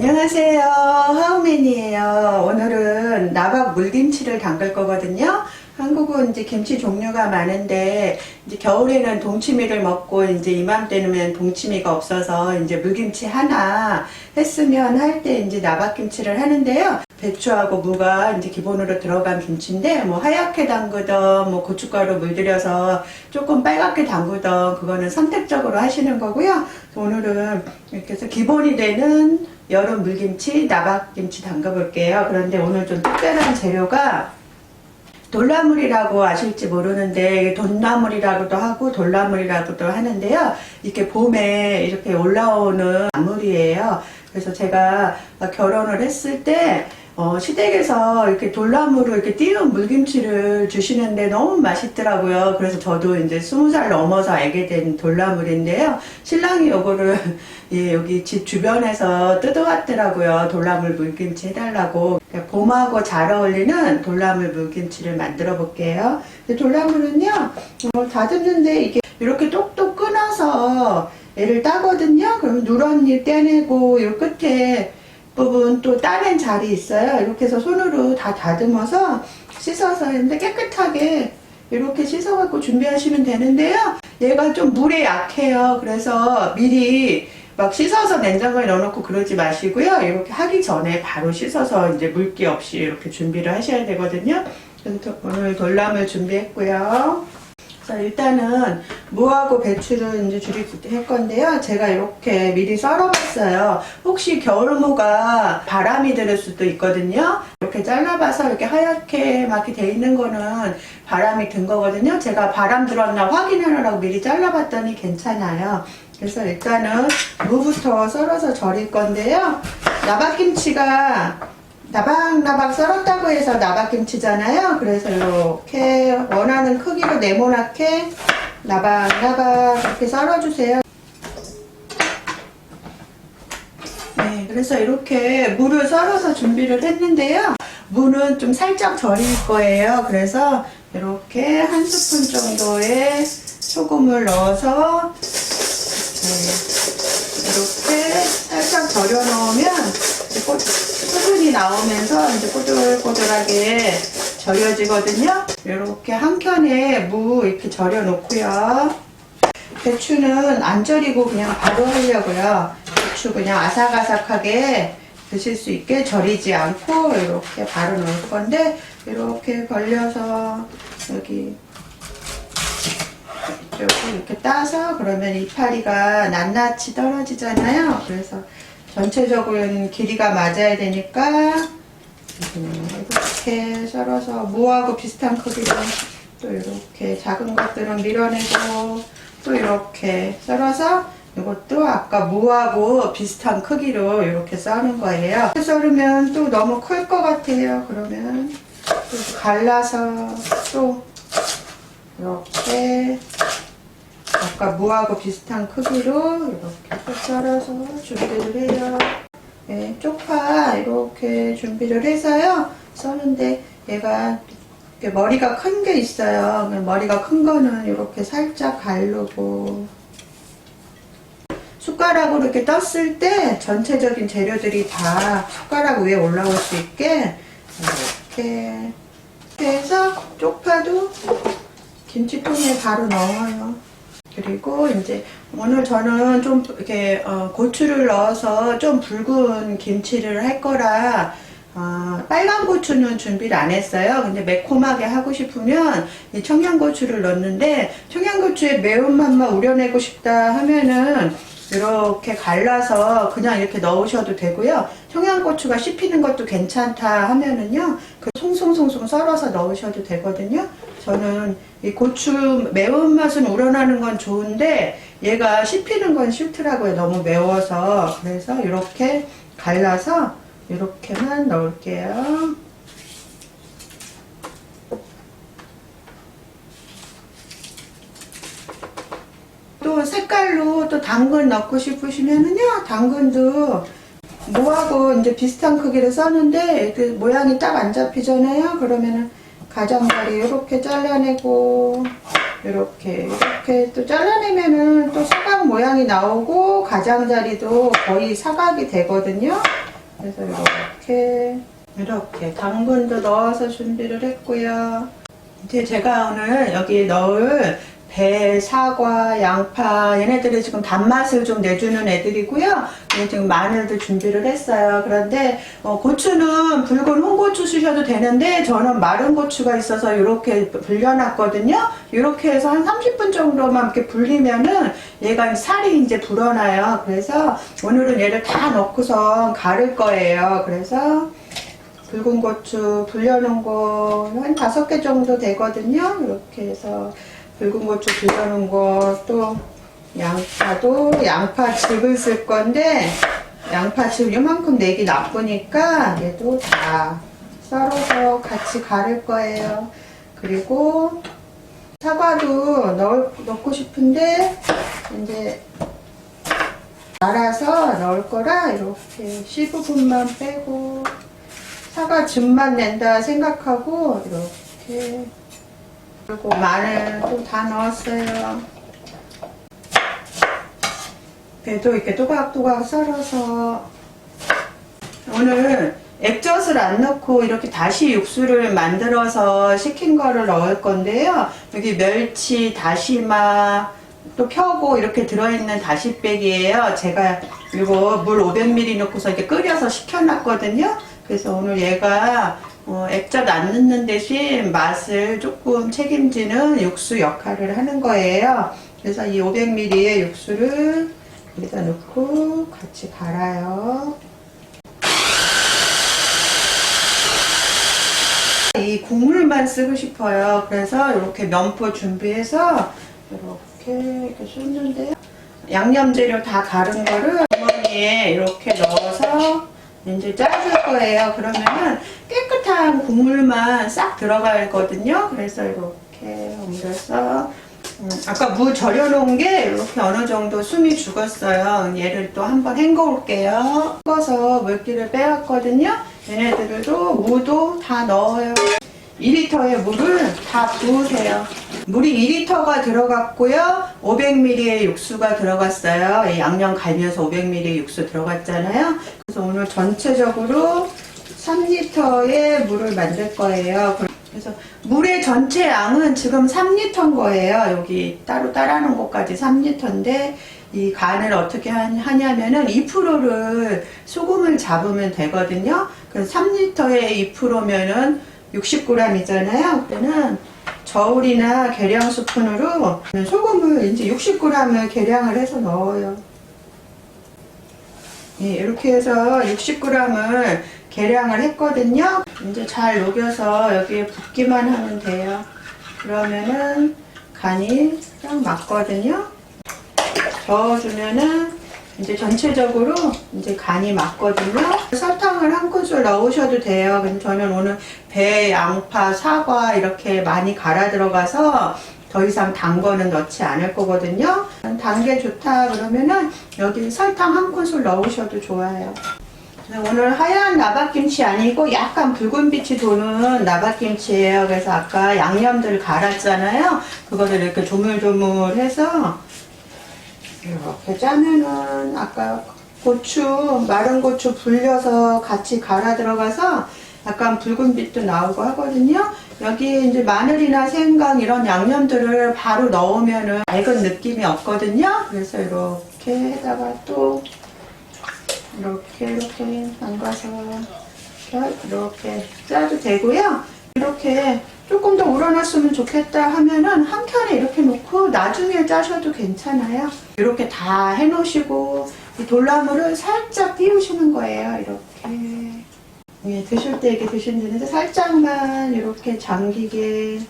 안녕하세요. 하우맨이에요. 오늘은 나박 물김치를 담글 거거든요. 한국은 이제 김치 종류가 많은데 이제 겨울에는 동치미를 먹고 이제 이맘때는 동치미가 없어서 이제 물김치 하나 했으면 할 때 이제 나박김치를 하는데요. 배추하고 무가 이제 기본으로 들어간 김치인데 뭐 하얗게 담그던 뭐 고춧가루 물들여서 조금 빨갛게 담그던 그거는 선택적으로 하시는 거고요. 오늘은 이렇게 해서 기본이 되는 여름 물김치, 나박김치 담가볼게요. 그런데 오늘 좀 특별한 재료가 돌나물이라고 아실지 모르는데 돈나물이라고도 하고 돌나물이라고도 하는데요. 이렇게 봄에 이렇게 올라오는 나물이에요. 그래서 제가 결혼을 했을 때 어, 시댁에서 이렇게 돌나무로 이렇게 띄운 물김치를 주시는데 너무 맛있더라고요. 그래서 저도 이제 스무 살 넘어서 알게 된 돌나물인데요. 신랑이 요거를 예, 여기 집 주변에서 뜯어왔더라고요. 돌나물 물김치 해달라고. 그러니까 봄하고 잘 어울리는 돌나물 물김치를 만들어 볼게요. 돌나물은요, 어, 다듬는데 이게 이렇게 똑똑 끊어서 얘를 따거든요. 그러면 누런잎 떼내고 요 끝에 부분 또 따낸 자리 있어요. 이렇게 해서 손으로 다 다듬어서 씻어서 했는데 깨끗하게 이렇게 씻어갖고 준비하시면 되는데요. 얘가 좀 물에 약해요. 그래서 미리 막 씻어서 냉장고에 넣어놓고 그러지 마시고요. 이렇게 하기 전에 바로 씻어서 이제 물기 없이 이렇게 준비를 하셔야 되거든요. 오늘 돌나물 준비했고요. 자, 일단은 무하고 배추를 이제 줄일 건데요. 제가 이렇게 미리 썰어봤어요. 혹시 겨울무가 바람이 들 수도 있거든요. 이렇게 잘라봐서 이렇게 하얗게 막 이렇게 돼 있는 거는 바람이 든 거거든요. 제가 바람 들었나 확인하느라고 미리 잘라봤더니 괜찮아요. 그래서 일단은 무부터 썰어서 절일 건데요. 나박김치가 나박나박 썰었다고 해서 나박김치잖아요. 그래서 이렇게 원하는 크기로 네모나게 나박나박 이렇게 썰어주세요. 네, 그래서 이렇게 무를 썰어서 준비를 했는데요. 무는 좀 살짝 절일 거예요. 그래서 이렇게 한 스푼 정도의 소금을 넣어서 네, 이렇게 살짝 절여 놓으면 꽃, 수분이 나오면서 이제 꼬들꼬들하게 절여지거든요. 이렇게 한 켠에 무 이렇게 절여 놓고요. 배추는 안 절이고 그냥 바로 하려고요. 배추 그냥 아삭아삭하게 드실 수 있게 절이지 않고 이렇게 바로 넣을 건데 이렇게 벌려서 여기 이쪽을 이렇게 따서 그러면 이파리가 낱낱이 떨어지잖아요. 그래서 전체적으로는 길이가 맞아야 되니까 이렇게 썰어서 무하고 비슷한 크기로 또 이렇게 작은 것들은 밀어내고 또 이렇게 썰어서 이것도 아까 무하고 비슷한 크기로 이렇게 써는 거예요. 썰으면 또 너무 클 것 같아요. 그러면 또 갈라서 또 이렇게 아까 무하고 비슷한 크기로 이렇게 또 썰어서 준비를 해요. 네, 쪽파 이렇게 준비를 해서요. 써는데 얘가 머리가 큰 게 있어요. 머리가 큰 거는 이렇게 살짝 가르고 숟가락으로 이렇게 떴을 때 전체적인 재료들이 다 숟가락 위에 올라올 수 있게 이렇게 해서 쪽파도 김치통에 바로 넣어요. 그리고 이제 오늘 저는 좀 이렇게 어, 고추를 넣어서 좀 붉은 김치를 할 거라 어, 빨간 고추는 준비를 안 했어요. 근데 매콤하게 하고 싶으면 이 청양고추를 넣는데 청양고추의 매운맛만 우려내고 싶다 하면은 이렇게 갈라서 그냥 이렇게 넣으셔도 되고요. 청양고추가 씹히는 것도 괜찮다 하면은요. 그 송송송송 썰어서 넣으셔도 되거든요. 저는 이 고추 매운맛은 우러나는 건 좋은데 얘가 씹히는 건 싫더라고요. 너무 매워서. 그래서 이렇게 갈라서 이렇게만 넣을게요. 또 색깔로 또 당근 넣고 싶으시면은요 당근도 무하고 이제 비슷한 크기로 써는데 그 모양이 딱 안 잡히잖아요 그러면은 가장자리 이렇게 잘라내고 이렇게 이렇게 또 잘라내면은 또 사각 모양이 나오고 가장자리도 거의 사각이 되거든요 그래서 이렇게 이렇게 당근도 넣어서 준비를 했고요. 이제 제가 오늘 여기 넣을 배, 사과, 양파 얘네들이 지금 단맛을 좀 내주는 애들이고요. 예, 지금 마늘도 준비를 했어요. 그런데 어, 고추는 붉은 홍고추 쓰셔도 되는데 저는 마른 고추가 있어서 이렇게 불려놨거든요. 이렇게 해서 한 30분 정도만 이렇게 불리면은 얘가 살이 이제 불어나요. 그래서 오늘은 얘를 다 넣고서 가를 거예요. 그래서 붉은 고추 불려놓은 거 한 다섯 개 정도 되거든요. 이렇게 해서 붉은 고추 거또 양파도 양파 즙을 쓸 건데 양파즙 이만큼 내기 나쁘니까 얘도 다 썰어서 같이 가를 거예요. 그리고 사과도 넣을, 넣고 싶은데 이제 말아서 넣을 거라 이렇게 씨 부분만 빼고 사과 즙만 낸다 생각하고 이렇게 그리고 마늘도 다 넣었어요. 배도 이렇게 또각또각 썰어서 오늘 액젓을 안 넣고 이렇게 다시 육수를 만들어서 식힌 거를 넣을 건데요. 여기 멸치, 다시마, 또 펴고 이렇게 들어있는 다시백이에요. 제가 이거 물 500ml 넣고서 이렇게 끓여서 식혀놨거든요. 그래서 오늘 얘가 어, 액젓 안 넣는 대신 맛을 조금 책임지는 육수 역할을 하는 거예요. 그래서 이 500ml의 육수를 여기다 넣고 같이 갈아요. 이 국물만 쓰고 싶어요. 그래서 이렇게 면포 준비해서 이렇게 이렇게 쏟는데요. 양념 재료 다 가른 거를 주머니에 이렇게 넣어서 이제 짜줄 거예요. 그러면은 깨끗한 국물만 싹 들어가거든요. 그래서 이렇게 옮겨서 음, 아까 무 절여놓은 게 이렇게 어느 정도 숨이 죽었어요. 얘를 또 한번 헹궈올게요. 헹궈서 물기를 빼왔거든요. 얘네들도 무도 다 넣어요. 2리터의 물을 다 부으세요. 물이 2리터가 들어갔고요. 500ml의 육수가 들어갔어요. 이 양념 갈면서 500ml의 육수 들어갔잖아요. 그래서 오늘 전체적으로 3리터의 물을 만들 거예요. 그래서 물의 전체 양은 지금 3리터인 거예요. 여기 따로 따라놓은 것까지 3리터인데 이 간을 어떻게 하- 하냐면은 2%를 소금을 잡으면 되거든요. 그래서 3리터에 2%면은 60g이잖아요. 그때는 저울이나 계량 스푼으로 소금을 이제 60g을 계량을 해서 넣어요. 예, 이렇게 해서 60g을 계량을 했거든요. 이제 잘 녹여서 여기에 붓기만 하면 돼요. 그러면은 간이 딱 맞거든요. 저어주면은 이제 전체적으로 이제 간이 맞거든요. 설탕을 한 큰술 넣으셔도 돼요. 근데 저는 오늘 배, 양파, 사과 이렇게 많이 갈아 들어가서 더 이상 단 거는 넣지 않을 거거든요. 단 게 좋다 그러면은 여기 설탕 한 큰술 넣으셔도 좋아요. 오늘 하얀 나박김치 아니고 약간 붉은 빛이 도는 나박김치예요. 그래서 아까 양념들 갈았잖아요. 그거를 이렇게 조물조물해서 이렇게 짜면은 아까 고추 마른 고추 불려서 같이 갈아 들어가서 약간 붉은 빛도 나오고 하거든요. 여기 이제 마늘이나 생강 이런 양념들을 바로 넣으면은 맑은 느낌이 없거든요. 그래서 이렇게 해다가 또 이렇게 이렇게 담가서 이렇게 짜도 되고요. 이렇게 조금 더 우러났으면 좋겠다 하면은 한 켠에 이렇게 놓고 나중에 짜셔도 괜찮아요. 이렇게 다 해놓으시고 이 돌나물을 살짝 띄우시는 거예요. 이렇게 예, 드실 때 이렇게 드시면 되는데 살짝만 이렇게 잠기게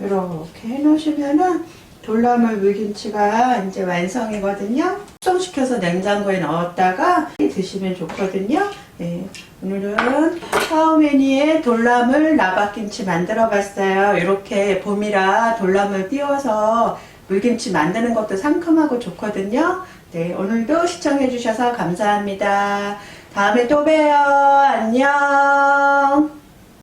이렇게 해놓으시면은 돌나물 물김치가 이제 완성이거든요. 숙성시켜서 냉장고에 넣었다가 드시면 좋거든요. 네, 오늘은 하우메니의 돌나물 나박김치 만들어 봤어요. 이렇게 봄이라 돌나물 띄워서 물김치 만드는 것도 상큼하고 좋거든요. 네, 오늘도 시청해 주셔서 감사합니다. 다음에 또 봬요. 안녕.